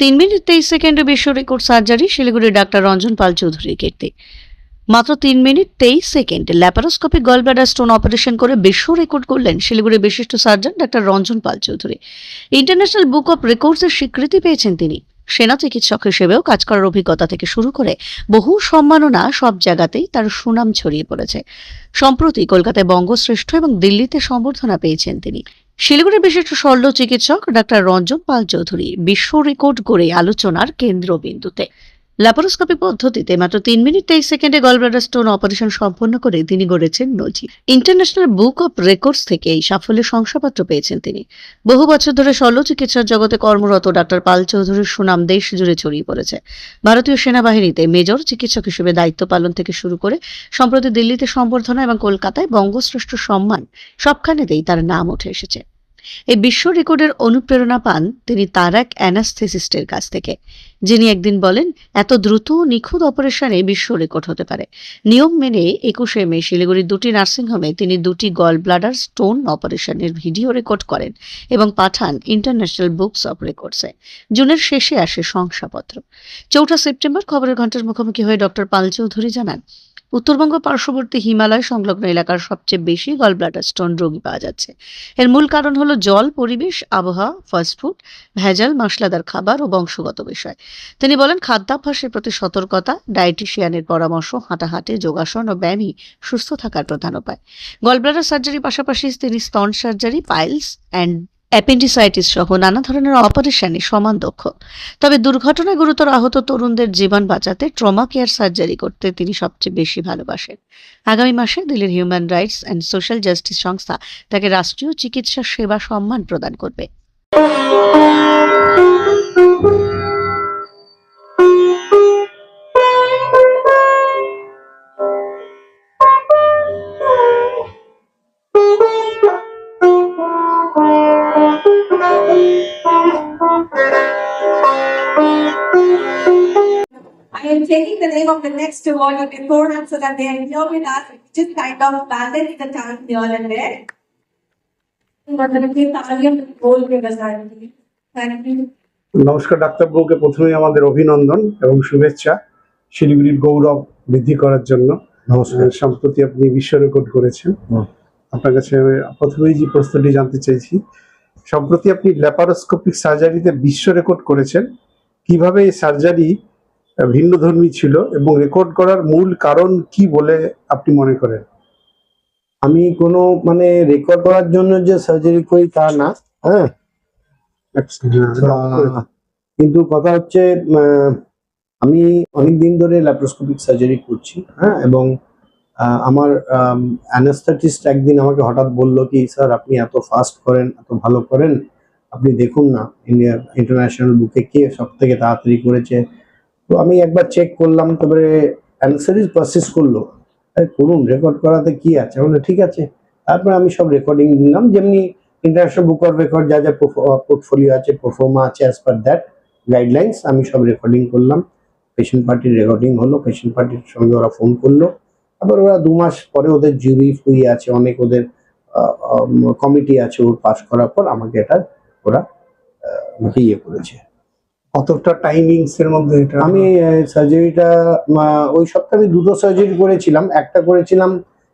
তিন মিনিট তেইশ সেকেন্ডে বিশ্ব রেকর্ড সার্জারি, শিলিগুড়ির ডাক্তার রঞ্জন পাল চৌধুরীর কীর্তি। মাত্র তিন মিনিট তেইশ second laparoscopic gallbladder stone operation করে বিশ্ব রেকর্ড করলেন শিলিগুড়ির বিশিষ্ট surgeon doctor Ranjan Pal Chowdhury. International book of রেকর্ডসের স্বীকৃতি পেয়েছেন তিনি। সেনা চিকিৎসক হিসেবেও কাজ করার অভিজ্ঞতা থেকে শুরু করে বহু সম্মাননা সব জায়গাতেই তার সুনাম ছড়িয়ে পড়েছে। সম্প্রতি কলকাতায় বঙ্গশ্রেষ্ঠ এবং দিল্লিতে সম্বর্ধনা পেয়েছেন তিনি। শিলিগুড়ির বিশিষ্ট শল্য চিকিৎসক ডাক্তার রঞ্জন পাল চৌধুরী বিশ্ব রেকর্ড করে আলোচনার কেন্দ্রবিন্দুতে। ল্যাপারোস্কোপি পদ্ধতিতে মাত্র তিন মিনিট তেইশ সেকেন্ডে গলব্লাডার স্টোন অপারেশন সম্পন্ন করে তিনি গড়েছেন নজির। ইন্টারন্যাশনাল বুক অফ রেকর্ডস থেকে এই সাফল্যের শংসাপত্র পেয়েছেন তিনি। বহু বছর ধরে শল্য চিকিৎসার জগতে কর্মরত ডাক্তার পাল চৌধুরীর সুনাম দেশ জুড়ে ছড়িয়ে পড়েছে। ভারতীয় সেনাবাহিনীতে মেজর চিকিৎসক হিসেবে দায়িত্ব পালন থেকে শুরু করে সম্প্রতি দিল্লিতে সম্বর্ধনা এবং কলকাতায় বঙ্গশ্রেষ্ঠ সম্মান সবখানেতেই তার নাম উঠে এসেছে। এই বিশ্ব রেকর্ডের অনুপ্রেরণা পান তিনি তার এক অ্যানাস্থেসিস্টের কাছ থেকে, যিনি একদিন বলেন, এত দ্রুত নিখুঁত অপারেশনে বিশ্ব রেকর্ড হতে পারে। নিয়ম মেনে একুশে মে শিলিগুড়ির দুটি নার্সিংহোমে তিনি দুটি গল ব্লাডার স্টোন অপারেশনের ভিডিও রেকর্ড করেন এবং পাঠান ইন্টারন্যাশনাল বুকস অফ রেকর্ডসে। জুনের শেষে আসে শংসাপত্র। চৌঠা সেপ্টেম্বর খবরের ঘণ্টার মুখোমুখি হয়ে ডক্টর পাল চৌধুরী জানান উত্তরবঙ্গ পার্শ্ববর্তী হিমালয় সংলগ্ন এলাকার সবচেয়ে বেশি গল ব্লাডার স্টোন রোগী পাওয়া যাচ্ছে। এর মূল কারণ হলো জল, পরিবেশ, আবহাওয়া ফাস্টফুড ভেজাল, মশলাদার খাবার ও বংশগত বিষয়। তিনি বলেন, খাদ্যাভ্যাসের প্রতি সতর্কতা ডায়েটিশিয়ানের পরামর্শ, হাঁটাহাঁটি, যোগাসন ও ব্যায়ামই সুস্থ থাকার প্রধান উপায়। গলব্লাডার সার্জারির পাশাপাশি তিনি স্তন সার্জারি পাইলস অ্যান্ড অ্যাপেন্ডিসাইটিস সহ নানা ধরনের অপারেশনে সমান দক্ষ। তবে দুর্ঘটনায় গুরুতর আহত তরুণদের জীবন বাঁচাতে ট্রমা কেয়ার সার্জারি করতে তিনি সবচেয়ে বেশি ভালোবাসেন। আগামী মাসে দিল্লির human rights and social justice সংস্থা তাকে রাষ্ট্রীয় চিকিৎসা সেবা সম্মান প্রদান করবে। Am taking the name of the next awardee before them so that they are here with us, just kind of balance the time here and there. Thank you. নমস্কার ডাক্তারবাবুকে প্রথমেই আমাদের অভিনন্দন এবং শুভেচ্ছা শিলিগুড়ির গৌরব বৃদ্ধি করার জন্য নমস্কার সম্প্রতি আপনি বিশ্ব রেকর্ড করেছেন। আপনার কাছে প্রথমেই যে প্রশ্নটি জানতে চাইছি সম্প্রতি আপনি ল্যাপারোস্কোপিক সার্জারিতে বিশ্ব রেকর্ড করেছেন কীভাবে এই সার্জারি ভিন্ন ধর্মী ছিল এবং রেকর্ড করার মূল কারণ কি বলে আপনি মনে করেন? আমি কোনো মানে রেকর্ড করার জন্য যে সার্জারি করি তা না হ্যাঁ? কিন্তু কথা হচ্ছে আমি অনেক দিন ধরে ল্যাপ্রোস্কোপিক সার্জারি করছি হ্যাঁ? এবং আমার অ্যানাস্থেটিস্ট একদিন আমাকে হঠাৎ বলল কি স্যার আপনি এত ফাস্ট করেন এত ভালো করেন আপনি দেখুন না ইন্ডিয়া ইন্টারন্যাশনাল বুকে কে সব থেকে তাড়াতাড়ি করেছে তো আমি একবার চেক করলাম, তারপরে অ্যানাস্থেটিস্ট প্রসেস করল। আরে, করুন রেকর্ড করাতে কি আছে? বলে ঠিক আছে। তারপরে আমি সব রেকর্ডিং নিলাম যেমনি ইন্টারন্যাশনাল বুক অফ রেকর্ড যা যা পোর্টফোলিও আছে পারফর্মা আছে অ্যাজ পার দ্যাট গাইডলাইন্স আমি সব রেকর্ডিং করলাম। পেশেন্ট পার্টির রেকর্ডিং হলো পেশেন্ট পার্টির সঙ্গে ওরা ফোন করল। তারপর ওরা দু মাস পরে ওদের জুরি ফুই আছে, অনেক ওদের কমিটি আছে, ওর পাস করার পর আমাকে এটা ওরা ইয়ে করেছে। কতটা টাইমিংস এর মধ্যে এটা আমি সার্জারিটা ওই সপ্তাহে আমি দুটো সার্জারি করেছিলাম। একটা করেছিলাম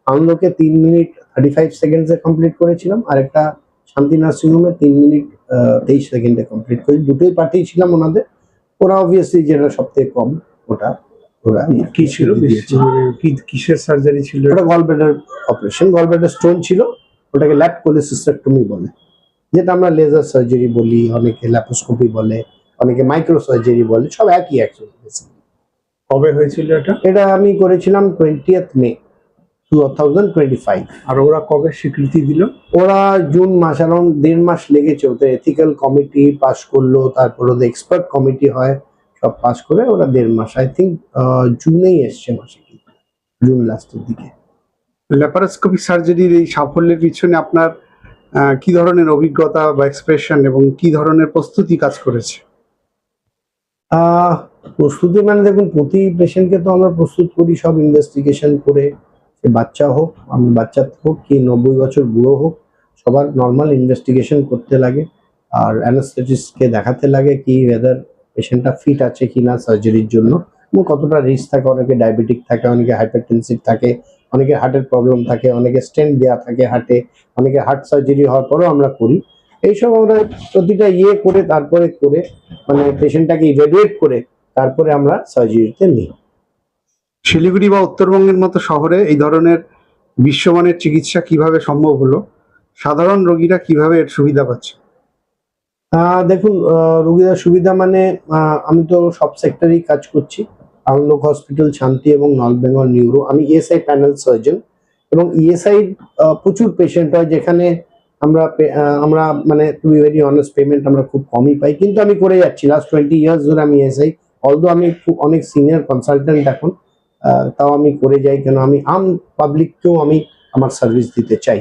আনন্দকে তিন মিনিট থার্টি ফাইভ সেকেন্ডসে কমপ্লিট করেছিলাম আর একটা শান্তি নার্সিংহোমে তিন মিনিট তেইশ সেকেন্ডে কমপ্লিট করেছি দুটোই পাঠিয়েছিলাম ওনাদের। ওরা অবভিয়াসলি যেটা সব থেকে কম ওটা ওরা কি ছিল মানে কি কিসের সার্জারি ছিল? ওটা গলব্লাডার অপারেশন গলব্লাডার স্টোন ছিল। ওটাকে ল্যাপ কোলেসিস্টেক্টমি বলে। যেটা আমরা লেজার সার্জারি বলি অনেকে ল্যাপোস্কোপি বলে। অনেকে মাইক্রো সার্জারি বলে সব একই অ্যাকচুয়ালি কবে হয়েছিল এটা? এটা আমি করেছিলাম twentieth May two thousand twenty five আর ওরা কবে স্বীকৃতি দিল? ওরা জুন মাস অ্যারাউন্ড দেড় মাস লেগেছে ওদের এথিক্যাল কমিটি পাস করল তারপর ওদের এক্সপার্ট কমিটি হয় সব পাস করে ওরা দেড় মাস। আই থিঙ্ক জুনেই এসছে মাসে জুন লাস্টের দিকে। ল্যাপারোস্কোপিক সার্জারির এই সাফল্যের পিছনে আপনার কি ধরনের অভিজ্ঞতা বা এক্সপ্রেশন এবং কি ধরনের প্রস্তুতি কাজ করেছে? প্রস্তুতি মানে দেখুন, প্রতি পেশেন্টকে তো আমরা প্রস্তুত করি, সব ইনভেস্টিগেশন করে। সে বাচ্চা হোক, আমি বাচ্চা হোক, কি নব্বই বছর বুড়ো হোক, সবার নর্মাল ইনভেস্টিগেশন করতে লাগে। আর অ্যানাস্থেটিস্টকে দেখাতে লাগে কি ওয়েদার পেশেন্টটা ফিট আছে কি না সার্জারির জন্য। এবং কতটা রিস্ক থাকে, অনেকে ডায়াবেটিক থাকে, অনেকে হাইপারটেনসিভ থাকে, অনেকে হার্টের প্রবলেম থাকে, অনেকে স্টেন্ট দেওয়া থাকে হার্টে অনেকে হার্ট সার্জারি হওয়ার পরেও আমরা করি। এইসব আমরা প্রতিটা ইয়ে করে তারপরে করে মানে পেশেন্টটাকে ইভ্যালুয়েট করে তারপরে আমরা সার্জারিতে নিই। শিলিগুড়ি বা উত্তরবঙ্গের মতো শহরে এই ধরনের বিশ্বমানের চিকিৎসা কীভাবে সম্ভব হলো? সাধারণ রোগীরা কীভাবে এর সুবিধা পাচ্ছে? দেখুন রোগীদের সুবিধা মানে আমি তো সব সেক্টরেই কাজ করছি। আনন্দ হসপিটাল শান্তি এবং নর্থ বেঙ্গল নিউরো। আমি ইএসআই প্যানেল সার্জন এবং ইএসআই প্রচুর পেশেন্ট হয় যেখানে আমরা আমরা মানে to be very honest payment আমরা খুব কমই পাই। কিন্তু আমি করে যাচ্ছি। লাস্ট টোয়েন্টি ইয়ার্স ধরে আমি ইএসআই অলদো আমি খুব অনেক সিনিয়র কনসালটেন্ট এখন তাও আমি করে যাই কেন? আমি আম পাবলিককেও আমি আমার সার্ভিস দিতে চাই।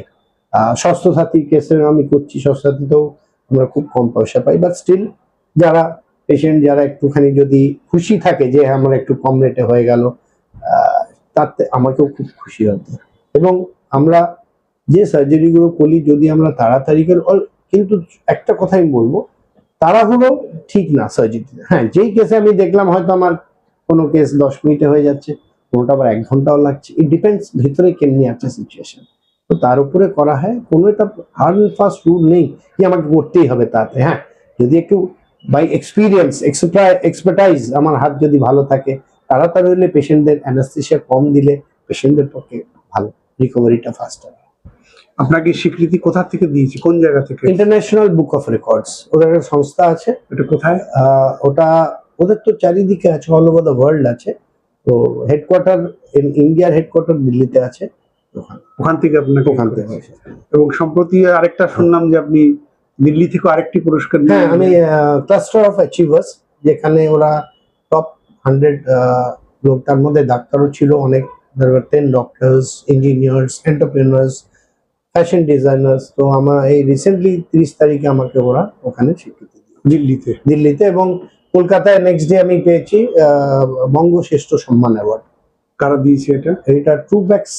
আহ, স্বাস্থ্য সাথী কেসে আমি করছি স্বাস্থ্য সাথীতেও আমরা খুব কম পয়সা পাই। বাট স্টিল যারা পেশেন্ট যারা একটুখানি যদি খুশি থাকে যে হ্যাঁ, আমার একটু কম রেটে হয়ে গেল তাতে আমাকেও খুব খুশি হতে এবং আমরা যে সার্জারিগুলো করি যদি আমরা তাড়াতাড়ি করে কিন্তু একটা কথাই বলব, তাড়াহুড়ো ঠিক না সার্জারি হ্যাঁ যেই কেসে আমি দেখলাম হয়তো আমার কোনো কেস দশ মিনিটে হয়ে যাচ্ছে, কোনোটা আবার এক ঘন্টাও লাগছে। ইট ডিপেন্ডস ভিতরে কেমনি আছে সিচুয়েশন তো তার উপরে করা হয়, কোনো একটা হার্ড অ্যান্ড ফাস্ট রুল নেই কি আমাকে করতেই হবে তাতে। হ্যাঁ যদি একটু বাই এক্সপিরিয়েন্স এক্সপার্টাইজ আমার হাত যদি ভালো থাকে, তাড়াতাড়ি হলে পেশেন্টদের অ্যানাস্থেশিয়া কম দিলে পেশেন্টদের পক্ষে ভালো রিকভারিটা ফাস্ট হবে আপনাকে স্বীকৃতি কোথা থেকে দিয়েছে? কোন জায়গা থেকে? ইন্টারন্যাশনাল বুক অফ রেকর্ডস ওদের একটা সংস্থা আছে। এটা কোথায়? ওটা ওদের তো চারিদিকে আছে অল ওভার দ্য ওয়ার্ল্ড আছে। তো হেডকোয়ার্টার ইন্ডিয়ার হেডকোয়ার্টার দিল্লিতে আছে। ওখান থেকে আপনাকে ওখান থেকে এবং সম্প্রতি আরেকটা শুনলাম যে আপনি দিল্লি থেকে আরেকটি পুরস্কার হ্যাঁ আমি ক্লাস্টার অফ অ্যাচিভার্স যেখানে ওরা টপ হান্ড্রেড লোক তার মধ্যে ডাক্তারও ছিল অনেক। Ten doctors engineers entrepreneurs fashion designers তো আমার এই রিসেন্টলি তিরিশ তারিখে আমাকে ওরা ওখানে স্বীকৃতি দিল্লিতে? দিল্লিতে এবং কলকাতায় নেক্সট ডে আমি পেয়েছি বঙ্গশ্রেষ্ঠ সম্মান অ্যাওয়ার্ড কারা দিয়েছে এটা? এটা ট্রু ব্যাক্স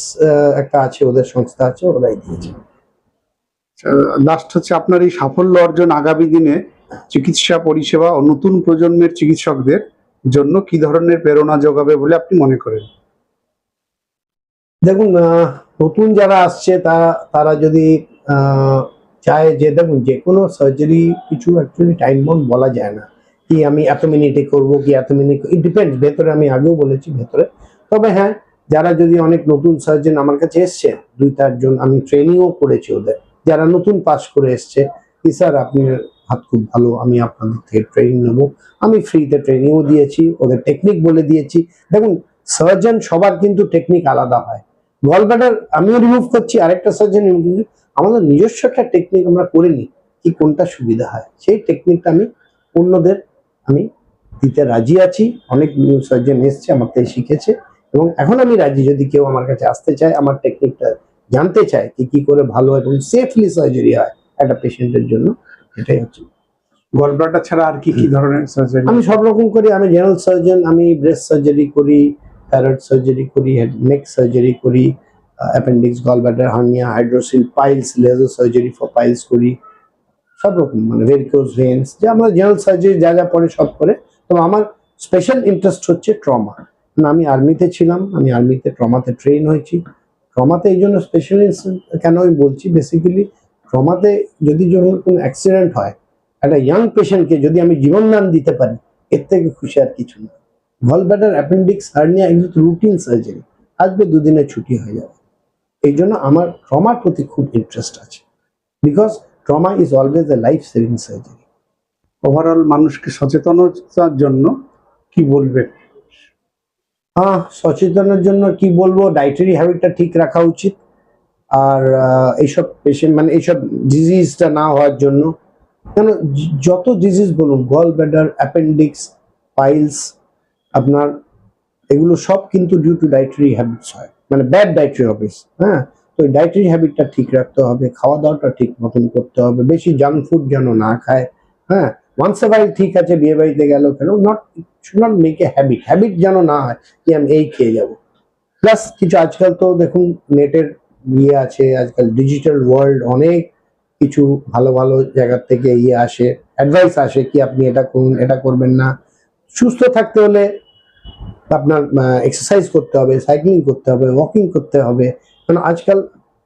একটা আছে ওদের সংস্থা আছে ওরাই দিয়েছে। লাস্ট হচ্ছে আপনার এই সাফল্য অর্জন আগামী দিনে চিকিৎসা পরিষেবা ও নতুন প্রজন্মের চিকিৎসকদের জন্য কি ধরনের প্রেরণা যোগাবে বলে আপনি মনে করেন? দেখুন নতুন যারা আসছে তারা তারা যদি চায় যে, দেখুন, যে কোনো সার্জারি কিছু অ্যাকচুয়ালি টাইম বাউন্ড বলা যায় না। কি আমি এত মিনিটে করব, কি এত মিনিট ইট ডিপেন্ডস ভেতরে আমি আগেও বলেছি ভেতরে। তবে হ্যাঁ যারা যদি অনেক নতুন সার্জন আমার কাছে এসছে, দুই চারজন আমি ট্রেনিংও করেছি ওদের। যারা নতুন পাস করে এসছে, কি স্যার আপনি হাত খুব ভালো, আমি আপনাদের থেকে ট্রেনিং নেব। আমি ফ্রিতে ট্রেনিংও দিয়েছি, ওদের টেকনিক বলে দিয়েছি। দেখুন সার্জন সবার কিন্তু টেকনিক আলাদা হয়। গলব্লাডার আমিও রিমুভ করছি আরেকটা সার্জন রিমুভ করছি। আমাদের নিজস্ব একটা টেকনিক আমরা করে নিই কি কোনটা সুবিধা হয়। সেই টেকনিকটা আমি অন্যদের আমি দিতে রাজি আছি। অনেক নিউ সার্জন এসছে আমার থেকে শিখেছে। এবং এখন আমি রাজি যদি কেউ আমার কাছে আসতে চায় আমার টেকনিকটা জানতে চায় কি কি করে ভালো এবং সেফলি সার্জারি হয় একটা পেশেন্টের জন্য এটাই হচ্ছে। গলব্লাডার ছাড়া আর কি কি ধরনের সার্জারি আমি সব রকম করি আমি জেনারেল সার্জন আমি ব্রেস্ট সার্জারি করি থ্যারয়েড সার্জারি করি নেক সার্জারি করি appendix gallbladder hernia hydrocele piles laser surgery for piles করি, সব রকম মানে ভেরিকোজ ভেন্স যে আমরা জেনারেল সার্জারি যা যা পরে সব করে, তবে আমার স্পেশাল ইন্টারেস্ট হচ্ছে ট্রমা মানে আমি আর্মিতে ছিলাম, আমি আর্মিতে ট্রমাতে ট্রেন হয়েছি। ট্রমাতে এই জন্য স্পেশালিস্ট কেন আমি বলছি? বেসিক্যালি ট্রমাতে যদি যখন কোনো অ্যাক্সিডেন্ট হয়, একটা ইয়াং পেশেন্টকে যদি আমি জীবনদান দিতে পারি, এর থেকে খুশি আর কিছু না। গলব্লাডার অ্যাপেন্ডিক্স হার্নিয়া তো রুটিন সার্জারি আসবে দুদিনে ছুটি হয়ে যাবে। এই জন্য আমার ট্রমার প্রতি খুব ইন্টারেস্ট আছে। Because trauma is always a life saving surgery overall মানুষকে সচেতনতার জন্য কি বলবেন? হ্যাঁ সচেতনের জন্য কি বলব? ডাইটারি হ্যাবিটটা ঠিক রাখা উচিত। আর এইসব পেশেন্ট মানে এইসব ডিজিজটা না হওয়ার জন্য। কেন যত ডিজিজ বলুন গল ব্যাডার অ্যাপেন্ডিক্স পাইলস আপনার এগুলো সব কিন্তু ডিউ টু ডায়েটারি হ্যাবিটস হয়। মানে ব্যাড ডায়েটারি হ্যাবিটস হ্যাঁ? তো ডায়েটারি হ্যাবিটটা ঠিক রাখতে হবে, খাওয়া দাওয়াটা ঠিক মতন করতে হবে, বেশি জাঙ্ক ফুড যেন না খায় হ্যাঁ? ওয়ান্স এ বাইল ঠিক আছে, বিয়ে বাড়িতে গেল কেন not should not make a habit habit যেন না হয় কি আমি এই খেয়ে যাব। প্লাস কিছু আজকাল তো দেখুন নেটের ইয়ে আছে, আজকাল ডিজিটাল ওয়ার্ল্ড অনেক কিছু ভালো ভালো জায়গা থেকে ইয়ে আসে অ্যাডভাইস আসে কি আপনি এটা করুন, এটা করবেন না। সুস্থ থাকতে হলে আপনার এক্সারসাইজ করতে হবে সাইক্লিং করতে হবে ওয়াকিং করতে হবে। কারণ আজকাল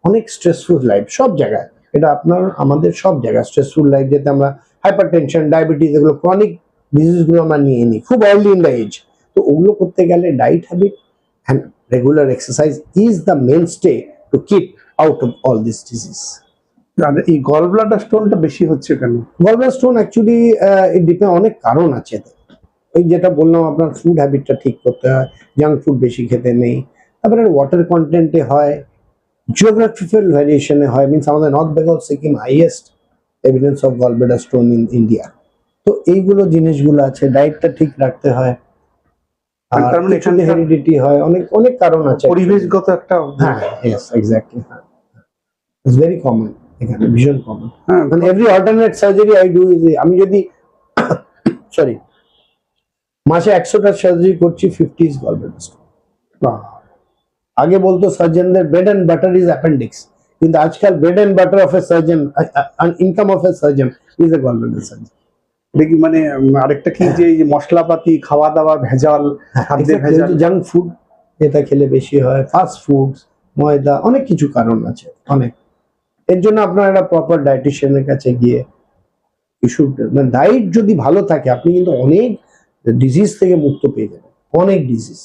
অনেক স্ট্রেসফুল লাইফ সব জায়গায়। এটা আপনার আমাদের সব জায়গায় স্ট্রেসফুল লাইফ যেতে আমরা হাইপার টেনশন ডায়াবেটিস এগুলো ক্রনিক ডিজিজগুলো আমরা নিয়ে নিই খুব আর্লি ইন দ্য এজ তো ওগুলো করতে গেলে diet habit and regular exercise is the mainstay to keep out of all this disease আর এই গল ব্লাডার স্টোনটা বেশি হচ্ছে কেন? গলব্লাডার স্টোন অ্যাকচুয়ালি ডিপেন্ড অনেক কারণ আছে এতে। ওই যেটা বললাম আপনার ফুড হ্যাবিটটা ঠিক করতে হয় জাঙ্ক ফুড বেশি খেতে নেই। তারপরে ওয়াটার কন্টেন্টে হয় জিওগ্রাফিক্যাল ভ্যারিয়েশনে হয় মিনস আমাদের North Bengal Sikkim highest evidence of gallbladder stone in India তো এইগুলো জিনিসগুলো আছে ডায়েটটা ঠিক রাখতে হয়। তার মানে হেরিডিটি হয় অনেক অনেক কারণ আছে পরিবেশগত একটা হ্যাঁ এক্স্যাক্টলি হ্যাঁ। ইটস ভেরি কমন এখানে ভীষণ কমন হ্যাঁ মানে every alternate surgery I do আমি যদি সরি মাসে একশোটা সার্জারি করছি ফিফটি ইজ গলব্লাডার আগে বলতো সার্জনদের bread and butter is appendix কিন্তু আজকাল bread and butter of a surgeon income of a surgeon is a gallbladder surgeon দেখি মানে আরেকটা কি যে মশলাপাতি খাওয়া দাওয়া ভেজাল। জাঙ্ক ফুড এটা খেলে বেশি হয় ফাস্ট ফুডস ময়দা অনেক কিছু কারণ আছে অনেক। এর জন্য আপনার একটা প্রপার ডায়েটিশিয়ানের কাছে গিয়ে ইস্যু মানে ডায়েট যদি ভালো থাকে আপনি কিন্তু অনেক ডিজিজ থেকে মুক্ত পেয়ে যাবেন অনেক ডিজিজ